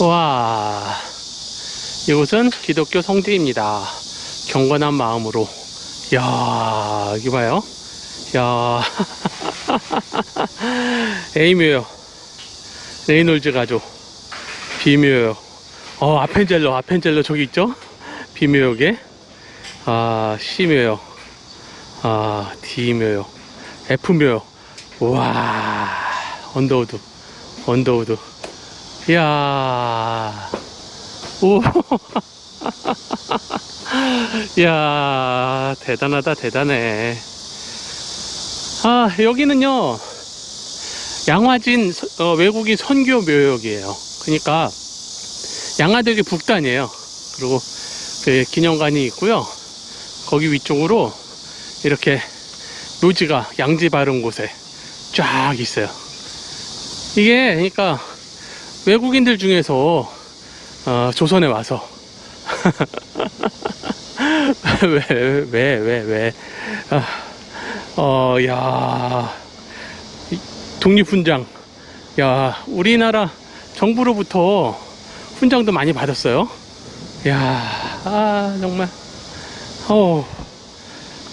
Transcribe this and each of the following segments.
와, 이곳은 기독교 성지입니다. 경건한 마음으로. 야, 여기 봐요. 야, 에이묘요. 레이놀즈 가족. 비묘요. 어, 아펜젤러, 아펜젤러 저기 있죠? 비묘역에. 아, C묘요. 아, D묘요. F묘요. 와, 언더우드. 언더우드. 이야. 오. 이야, 대단하다, 대단해. 아, 여기는요, 양화진 서- 어, 외국인 선교 묘역이에요. 그러니까, 양화대교 북단이에요. 그리고 그 기념관이 있고요. 거기 위쪽으로 이렇게 묘지가 양지 바른 곳에 쫙 있어요. 이게, 그러니까, 외국인들 중에서 어, 조선에 와서. 왜 왜 왜 왜. 아, 어, 야. 이 독립훈장. 야 우리나라 정부로부터 훈장도 많이 받았어요. 야 아, 정말. 어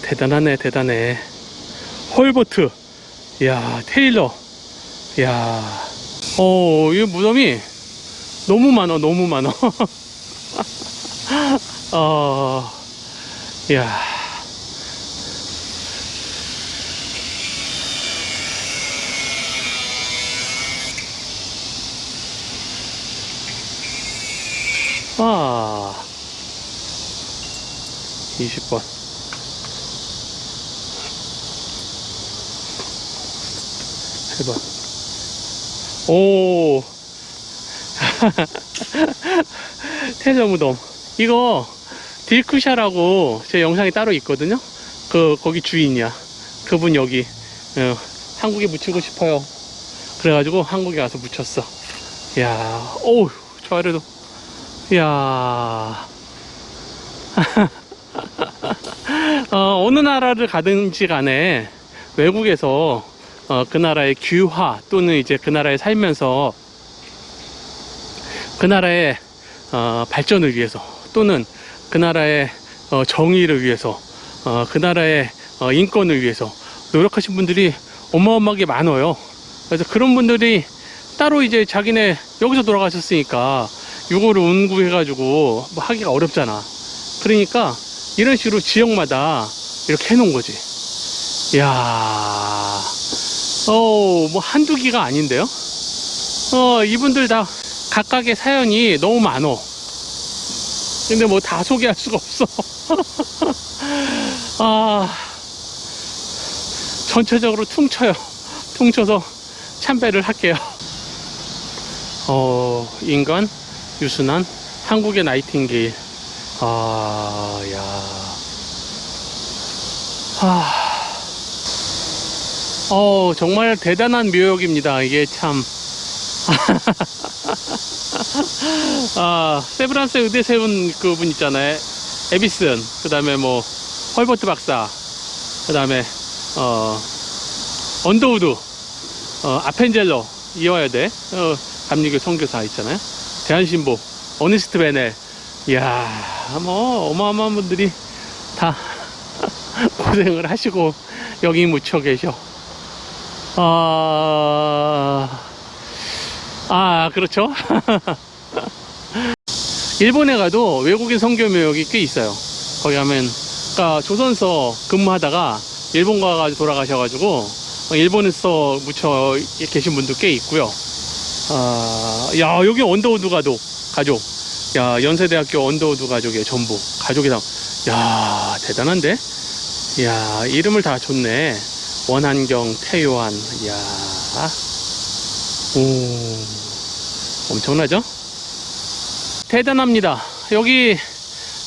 대단하네 대단해. 헐버트. 야 테일러. 야 어, 이 무덤이 너무 많아, 너무 많아. 어, 야. 아, 20번. 해봐. 오. 태저 무덤. 이거 딜크샤라고 제 영상이 따로 있거든요. 그 거기 주인이야. 그분 여기 어, 한국에 묻히고 싶어요. 그래가지고 한국에 가서 묻혔어. 야, 오우, 저 아래도. 야. 어, 어느 나라를 가든지 간에 외국에서 어, 그 나라의 규화 또는 이제 그 나라에 살면서 그 나라의 어, 발전을 위해서 또는 그 나라의 어, 정의를 위해서 어, 그 나라의 어, 인권을 위해서 노력하신 분들이 어마어마하게 많아요. 그래서 그런 분들이 따로 이제 자기네 여기서 돌아가셨으니까 이거를 운구해가지고 뭐 하기가 어렵잖아. 그러니까 이런 식으로 지역마다 이렇게 해놓은 거지. 이야, 어, 뭐 한두 기가 아닌데요? 어, 이분들 다 각각의 사연이 너무 많어. 근데 뭐 다 소개할 수가 없어. 아, 전체적으로 퉁쳐요. 퉁쳐서 참배를 할게요. 어, 인간, 유순한, 한국의 나이팅게일. 아, 야. 아. 어, 정말 대단한 묘역입니다. 이게 참. 아, 세브란스 의대 세운 그분 있잖아요. 에비슨. 그 다음에 뭐, 헐버트 박사. 그 다음에, 어, 언더우드. 어, 아펜젤러. 이어야 돼. 어, 감리교 선교사 있잖아요. 대한신보. 어니스트 베넬. 이야, 뭐, 어마어마한 분들이 다 고생을 하시고 여기 묻혀 계셔. 아, 아, 그렇죠. 일본에 가도 외국인 선교묘역이 꽤 있어요. 거기 가면, 그러니까 조선서 근무하다가 일본 가가지고 돌아가셔가지고 일본에서 묻혀 계신 분도 꽤 있고요. 아, 야, 여기 언더우드 가족, 가족. 야, 연세대학교 언더우드 가족이에요, 전부. 가족이 다. 야, 대단한데? 야, 이름을 다 줬네. 원한경, 태요한, 이야. 오, 엄청나죠? 대단합니다. 여기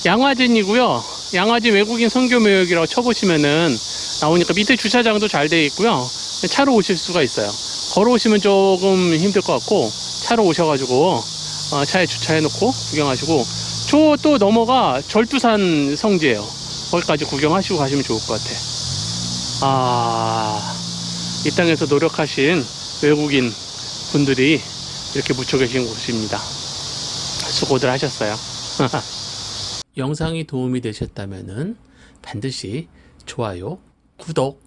양화진이고요. 양화진 외국인 선교묘역이라고 쳐보시면은 나오니까 밑에 주차장도 잘 되어 있고요. 차로 오실 수가 있어요. 걸어오시면 조금 힘들 것 같고 차로 오셔가지고 어, 차에 주차해 놓고 구경하시고 저 또 넘어가 절두산 성지예요. 거기까지 구경하시고 가시면 좋을 것 같아. 아, 이 땅에서 노력하신 외국인 분들이 이렇게 묻혀 계신 곳입니다. 수고들 하셨어요. 영상이 도움이 되셨다면 반드시 좋아요, 구독,